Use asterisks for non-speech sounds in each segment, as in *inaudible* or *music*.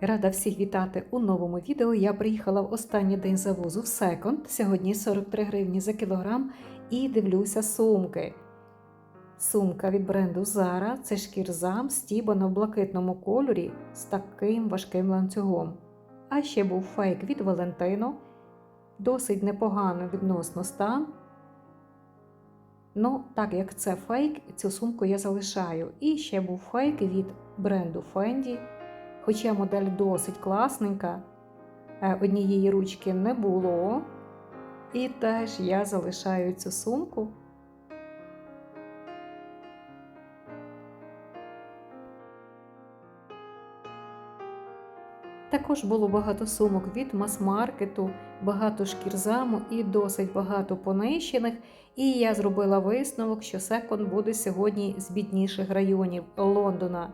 Рада всіх вітати у новому відео. Я приїхала в останній день завозу в секонд. Сьогодні 43 гривні за кілограм і дивлюся сумки. Сумка від бренду Zara – це шкірзам стібана в блакитному кольорі з таким важким ланцюгом. А ще був фейк від Valentino, досить непогано відносно стан. Ну, так як це фейк, цю сумку я залишаю. І ще був фейк від бренду Fendi. Хоча модель досить класненька, е, однієї ручки не було. І теж я залишаю цю сумку. Також було багато сумок від мас-маркету, багато шкірзаму і досить багато понищених. І я зробила висновок, що секонд буде сьогодні з бідніших районів Лондона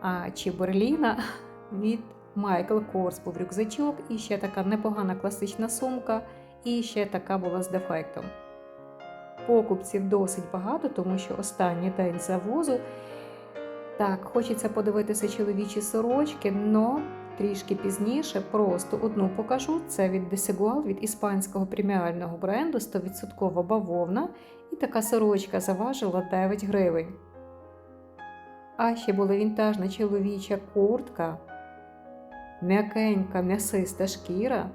а, чи Берліна *laughs* від Michael Kors був рюкзачок, і ще така непогана класична сумка, і ще така була з дефектом. Покупців досить багато, тому що останній день завозу. Так, хочеться подивитися чоловічі сорочки, но трішки пізніше просто одну покажу. Це від Desigual, від іспанського преміального бренду 100% бавовна. І така сорочка заважила 9 гривень. А ще була вінтажна чоловіча куртка, м'якенька м'ясиста шкіра,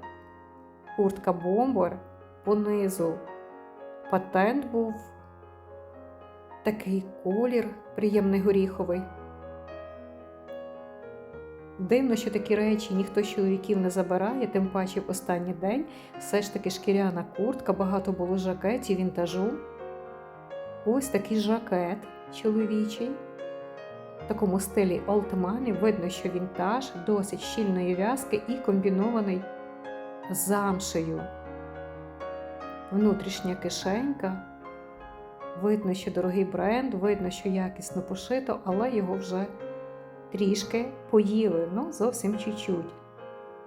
куртка бомбер понизу. Патент був такий колір приємний горіховий. Дивно, що такі речі ніхто з чоловіків не забирає, тим паче в останній день все ж таки шкіряна куртка, багато було жакетів, вінтажу. Ось такий жакет чоловічий. В такому стилі Old Money видно, що вінтаж досить щільної в'язки і комбінований з замшею. Внутрішня кишенька. Видно, що дорогий бренд, видно, що якісно пошито, але його вже трішки поїли, ну зовсім чуть-чуть.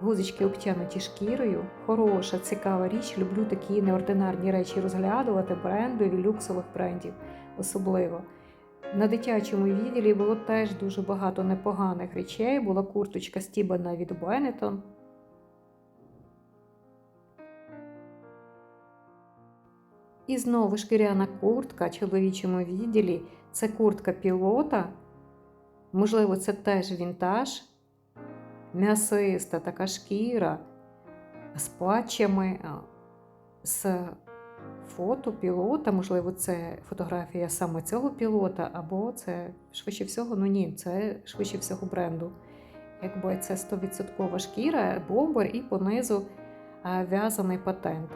Гузочки обтянуті шкірою. Хороша, цікава річ. Люблю такі неординарні речі розглядувати, брендові, люксових брендів особливо. На дитячому відділі було теж дуже багато непоганих речей. Була курточка стібана від Benetton. І знову шкіряна куртка в чоловічому відділі. Це куртка пілота. Можливо, це теж вінтаж. М'ясиста така шкіра з патчами, з фото пілота. Можливо, це фотографія саме цього пілота, або це швидше всього, ну ні, це швидше всього бренду. Якби це 100% шкіра, бомбер і понизу в'язаний патент.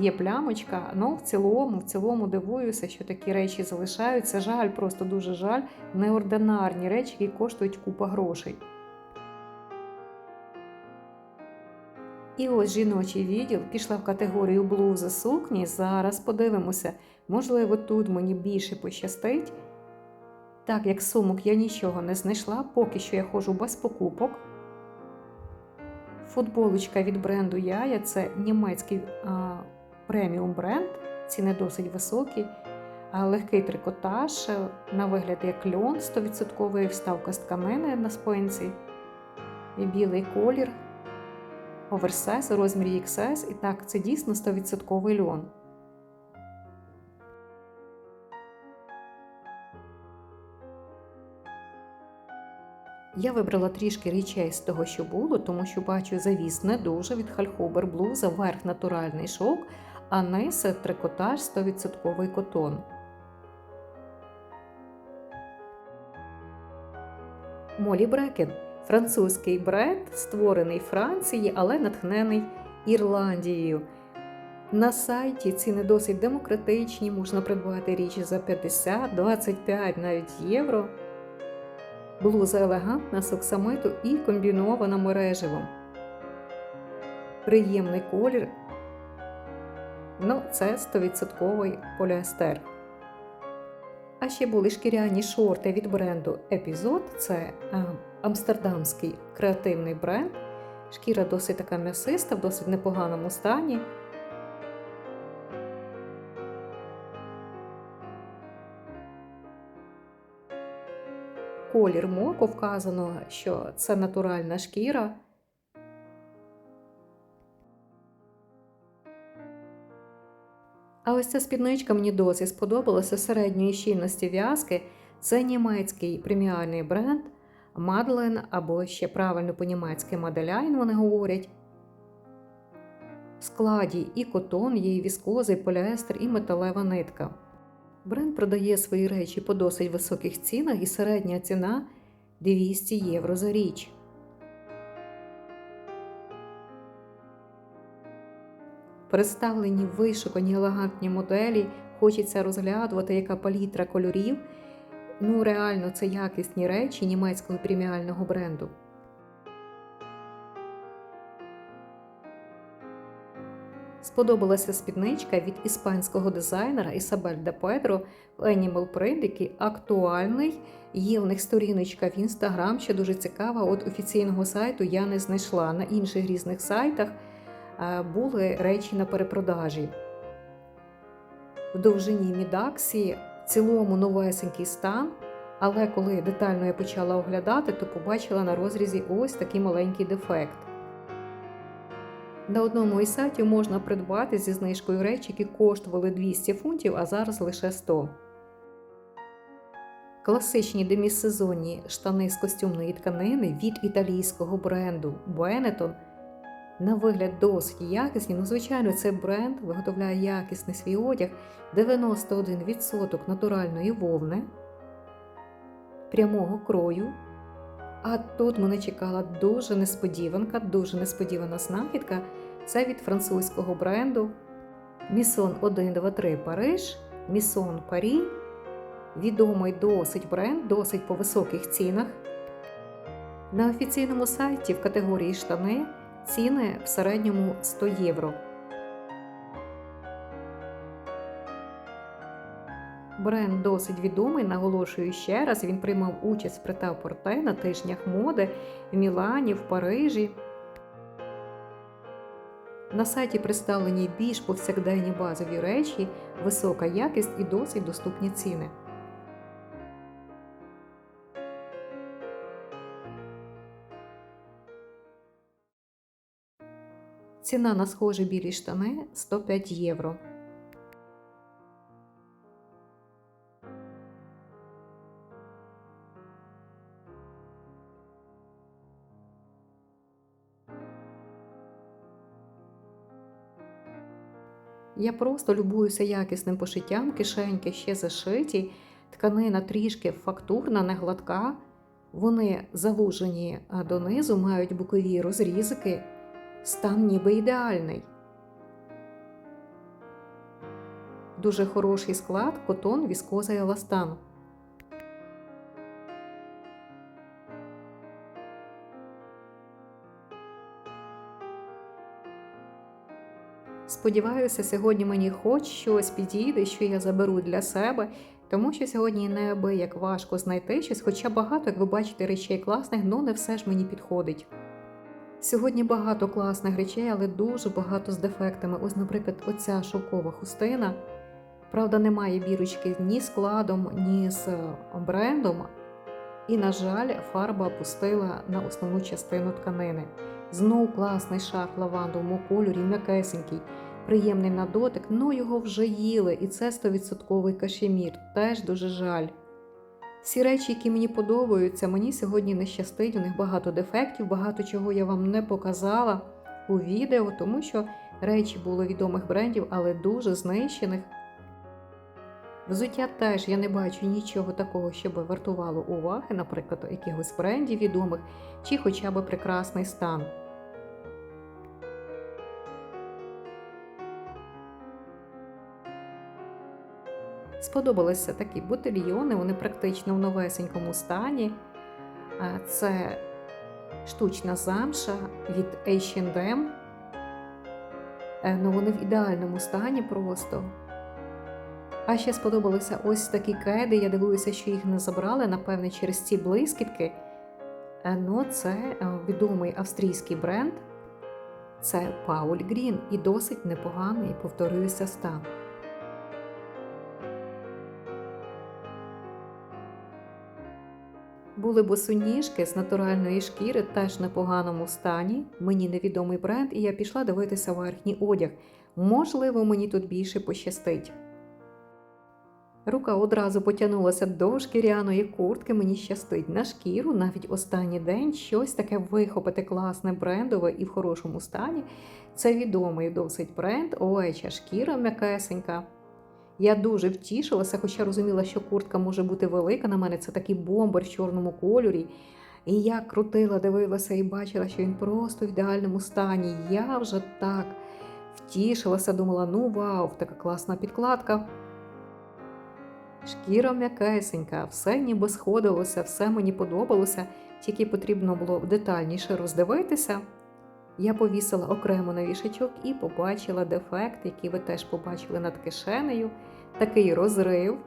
Є плямочка, ну в цілому, в цілому дивуюся, що такі речі залишаються. Жаль, просто дуже жаль. Неординарні речі, які коштують купа грошей. І ось жіночий відділ пішла в категорію блузи сукні. Зараз подивимося, можливо, тут мені більше пощастить. Так як сумок я нічого не знайшла, поки що я ходжу без покупок. Футболочка від бренду Яя це німецький а, преміум бренд, ціни досить високі, легкий трикотаж, е, на вигляд як льон, 100% вставка з тканини на спинці, і білий колір, оверсайз у розмірі XS, і так, це дійсно 100% льон. Я вибрала трішки речей з того, що було, тому що бачу завіс не дуже від Хальхобер блуза, верх натуральний шовк, а низ трикотаж 100% котон. Молі Брекен французький бренд, створений Франції, але натхнений Ірландією. На сайті ціни досить демократичні, можна придбати річ за 50, 25 навіть євро. Блуза елегантна з і комбінована мереживом. Приємний колір. Ну, це 100% поліестер. А ще були шкіряні шорти від бренду Епізод. Це е, амстердамський креативний бренд. Шкіра досить така м'ясиста, в досить непоганому стані. Колір моку вказано, що це натуральна шкіра. А ось ця спідничка мені досить сподобалася середньої щільності в'язки. Це німецький преміальний бренд Мадлен, або ще правильно по-німецьки Маделяйн вони говорять. В складі і котон, є і віскоза, і поліестер, і металева нитка. Бренд продає свої речі по досить високих цінах, і середня ціна 200 євро за річ. Представлені вишукані елегантні моделі, хочеться розглядувати, яка палітра кольорів. Ну, реально, це якісні речі німецького преміального бренду. Сподобалася спідничка від іспанського дизайнера Ісабель де Педро Animal Print, який актуальний. Є в них сторіночка в інстаграм, що дуже цікава. От офіційного сайту я не знайшла. На інших різних сайтах були речі на перепродажі. В довжині Мідаксі в цілому новесенький стан. Але коли детально я почала оглядати, то побачила на розрізі ось такий маленький дефект. На одному із сайтів можна придбати зі знижкою речі, які коштували 200 фунтів, а зараз лише 100. Класичні демісезонні штани з костюмної тканини від італійського бренду Benetton на вигляд досить якісні. Ну, звичайно, цей бренд виготовляє якісний свій одяг 91% натуральної вовни прямого крою. А тут мене чекала дуже несподіванка, дуже несподівана знахідка. Це від французького бренду Місон 123 Париж, Місон Парі. Відомий досить бренд, досить по високих цінах. На офіційному сайті в категорії штани ціни в середньому 100 євро. Бренд досить відомий, наголошую ще раз. Він приймав участь в прет-а-порте на тижнях моди в Мілані, в Парижі. На сайті представлені більш повсякденні базові речі, висока якість і досить доступні ціни. Ціна на схожі білі штани 105 євро. Я просто любуюся якісним пошиттям, кишеньки ще зашиті, тканина трішки фактурна, не гладка. Вони завужені донизу, мають бокові розрізики, стан ніби ідеальний. Дуже хороший склад, котон, віскоза і еластан. Сподіваюся, сьогодні мені хоч щось підійде, що я заберу для себе, тому що сьогодні неабияк важко знайти щось, хоча багато, як ви бачите, речей класних, але не все ж мені підходить. Сьогодні багато класних речей, але дуже багато з дефектами. Ось, наприклад, оця шовкова хустина. Правда, немає бірочки ні складом, ні з брендом. І, на жаль, фарба опустила на основну частину тканини. Знов класний шар в лавандовому кольорі, м'якесенький, приємний на дотик, но його вже їли, і це 100% кашемір. Теж дуже жаль. Всі речі, які мені подобаються, мені сьогодні не щастить, у них багато дефектів, багато чого я вам не показала у відео, тому що речі були відомих брендів, але дуже знищених. Взуття теж я не бачу нічого такого, що би вартувало уваги, наприклад, якихось брендів відомих, чи хоча б прекрасний стан. Сподобалися такі ботильйони, вони практично в новесенькому стані. Це штучна замша від H&M. Ну, Вони в ідеальному стані просто. А ще сподобалися ось такі кеди. Я дивуюся, що їх не забрали, напевне, через ці блискітки. Е, Ну, це е, відомий австрійський бренд. Це Пауль Грін і досить непоганий, повторююся, стан. Були босоніжки з натуральної шкіри, теж в непоганому стані. Мені невідомий бренд, і я пішла дивитися верхній одяг. Можливо, мені тут більше пощастить. Рука одразу потягнулася до шкіряної куртки, мені щастить на шкіру, навіть останній день щось таке вихопити класне, брендове і в хорошому стані. Це відомий досить бренд, овеча шкіра м'якесенька. Я дуже втішилася, хоча розуміла, що куртка може бути велика. На мене це такий бомбер в чорному кольорі. І я крутила, дивилася і бачила, що він просто в ідеальному стані. Я вже так втішилася, думала, ну вау, така класна підкладка. Шкіра м'якесенька, все ніби сходилося, все мені подобалося, тільки потрібно було детальніше роздивитися. Я повісила окремо на вішачок і побачила дефект, який ви теж побачили над кишенею. Такий розрив.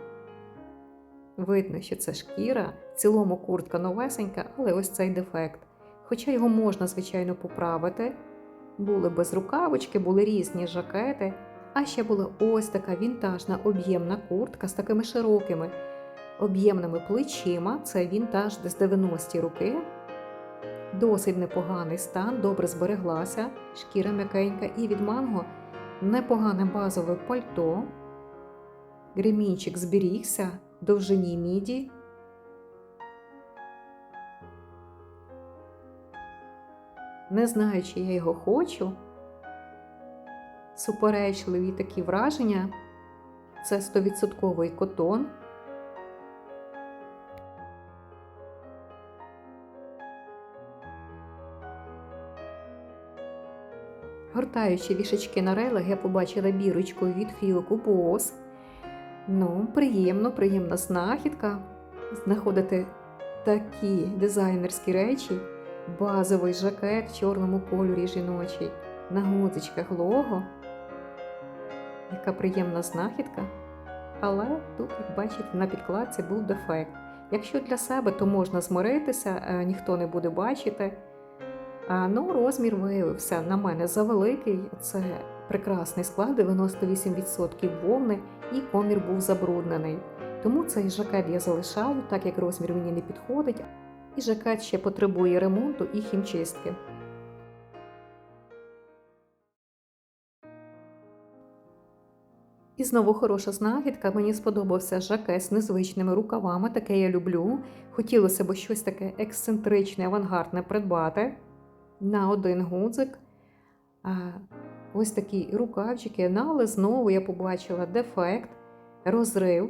Видно, що це шкіра, в цілому куртка новесенька, але ось цей дефект. Хоча його можна, звичайно, поправити. Були без рукавички, були різні жакети, а ще була ось така вінтажна об'ємна куртка з такими широкими об'ємними плечима. Це вінтаж десь 90-ті роки. Досить непоганий стан, добре збереглася, шкіра м'якенька і від манго непогане базове пальто. Ремінчик зберігся, довжині міді. Не знаю, чи я його хочу. Суперечливі такі враження. Це 100% котон. Гортаючи вішечки на рейлах, я побачила бірочку від Hugo Boss. Ну, приємно, приємна знахідка. Знаходити такі дизайнерські речі, базовий жакет в чорному кольорі жіночий, на гудзичках лого. Яка приємна знахідка. Але тут, як бачите, на підкладці був дефект. Якщо для себе, то можна змиритися, е, ніхто не буде бачити. Ну, розмір виявився на мене завеликий. Це прекрасний склад, 98% вовни, і комір був забруднений. Тому цей жакет я залишаю, так як розмір мені не підходить, і жакет ще потребує ремонту і хімчистки. І знову хороша знахідка. Мені сподобався жакет з незвичними рукавами, таке я люблю. Хотілося б щось таке ексцентричне, авангардне придбати на один гудзик. Ось такі рукавчики, але знову я побачила дефект, розрив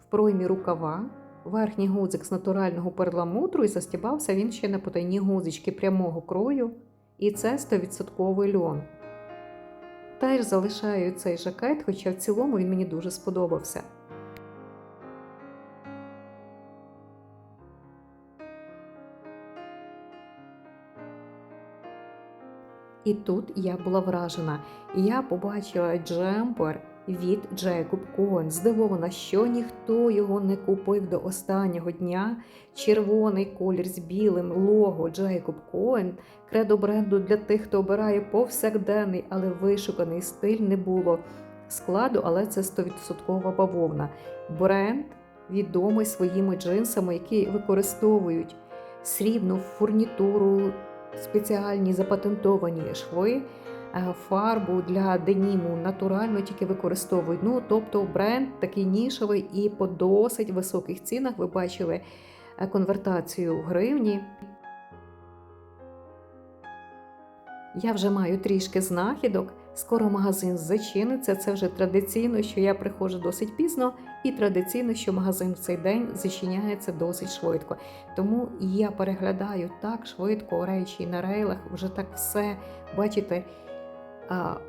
в проймі рукава. Верхній гудзик з натурального перламутру і застібався він ще на потайні гудзички прямого крою. І це 100% льон. Теж залишаю цей жакет, хоча в цілому він мені дуже сподобався. І тут я була вражена. Я побачила джемпер від Джейкоб Коен. Здивована, що ніхто його не купив до останнього дня. Червоний колір з білим лого Джейкоб Коен. Кредо бренду для тих, хто обирає повсякденний, але вишуканий стиль не було складу, але це 100% бавовна. Бренд відомий своїми джинсами, які використовують срібну фурнітуру, спеціальні запатентовані шви, е, фарбу для деніму натурально тільки використовують. Ну, тобто бренд такий нішевий і по досить високих цінах ви бачили е, конвертацію в гривні. Я вже маю трішки знахідок. Скоро магазин зачиниться. Це вже традиційно, що я приходжу досить пізно, і традиційно, що магазин в цей день зачиняється досить швидко. Тому я переглядаю так швидко речі на рейлах, вже так все, бачите,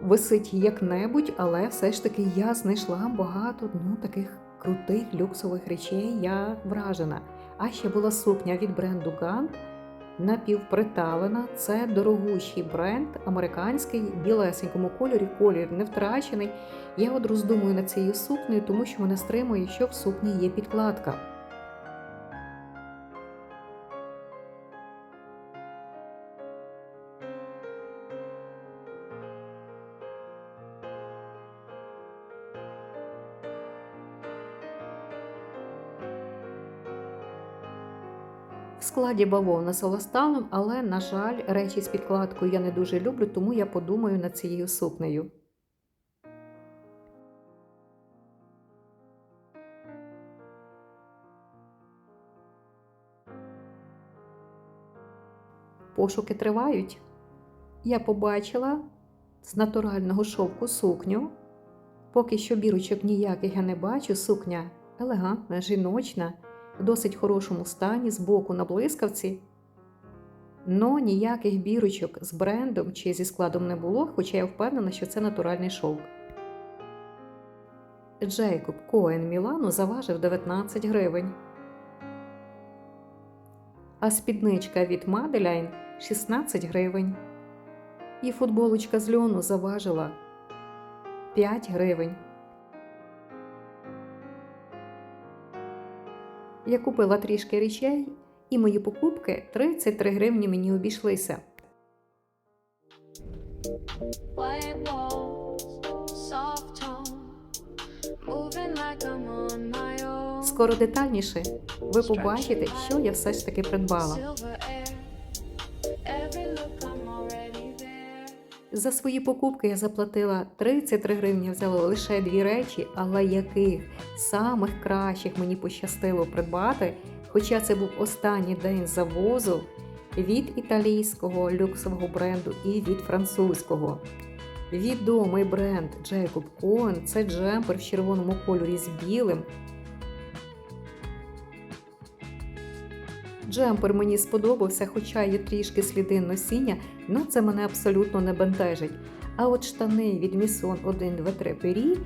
висить як-небудь, але все ж таки я знайшла багато ну, таких крутих люксових речей. Я вражена. А ще була сукня від бренду Гант. Напівприталена. Це дорогущий бренд, американський, білесенькому кольорі, колір не втрачений. Я от роздумую над цією сукнею, тому що мене стримує, що в сукні є підкладка. В складі бавовна з еластаном, але, на жаль, речі з підкладкою я не дуже люблю, тому я подумаю над цією сукнею. Пошуки тривають. Я побачила з натурального шовку сукню. Поки що бірочок ніяких я не бачу. Сукня елегантна, жіночна, в досить хорошому стані, з боку на блискавці. Но ніяких бірочок з брендом чи зі складом не було, хоча я впевнена, що це натуральний шовк. Джейкоб Коен Мілану заважив 19 гривень. А спідничка від Маделяйн 16 гривень. І футболочка з льону заважила 5 гривень. Я купила трішки речей, і мої покупки 33 гривні мені обійшлися. Скоро детальніше ви побачите, що я все ж таки придбала. За свої покупки я заплатила 33 гривні, взяла лише дві речі, але яких самих кращих мені пощастило придбати, хоча це був останній день завозу від італійського люксового бренду і від французького. Відомий бренд Jacob Cohen – це джемпер в червоному кольорі з білим. Джемпер мені сподобався, хоча є трішки сліди носіння, але це мене абсолютно не бентежить. А от штани від Місон 1, 2, 3 Пері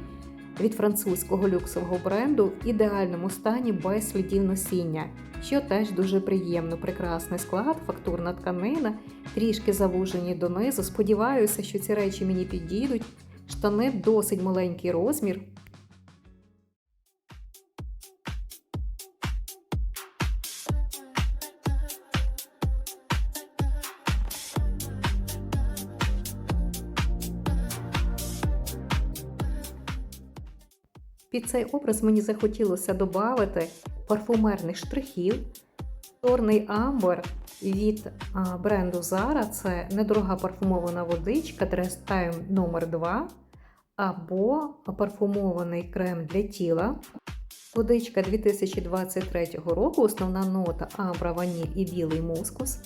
від французького люксового бренду в ідеальному стані без слідів носіння, що теж дуже приємно. Прекрасний склад, фактурна тканина, трішки завужені донизу. Сподіваюся, що ці речі мені підійдуть. Штани досить маленький розмір. Під цей образ мені захотілося додати парфумерних штрихів. Чорний амбер від бренду Zara це недорога парфумована водичка Dress Time номер 2 або парфумований крем для тіла. Водичка 2023 року, основна нота амбра, ваніль і білий мускус.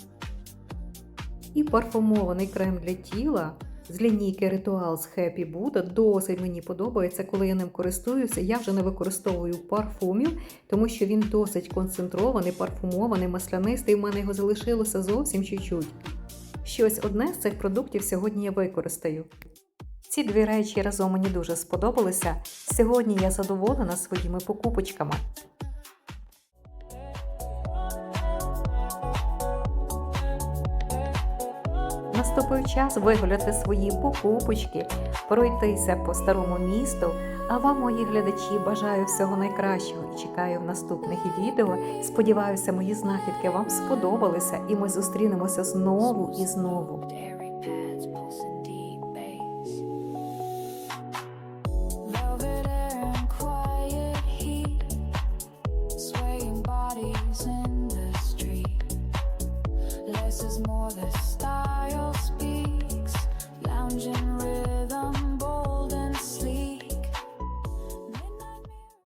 І парфумований крем для тіла з лінійки Rituals Happy Buddha. Досить мені подобається, коли я ним користуюся. Я вже не використовую парфумів, тому що він досить концентрований, парфумований, маслянистий. У мене його залишилося зовсім чуть-чуть. Щось одне з цих продуктів сьогодні я використаю. Ці дві речі разом мені дуже сподобалися. Сьогодні я задоволена своїми покупочками. Наступив час вигуляти свої покупочки, пройтися по старому місту. А вам, мої глядачі, бажаю всього найкращого і чекаю в наступних відео. Сподіваюся, мої знахідки вам сподобалися, і ми зустрінемося знову і знову.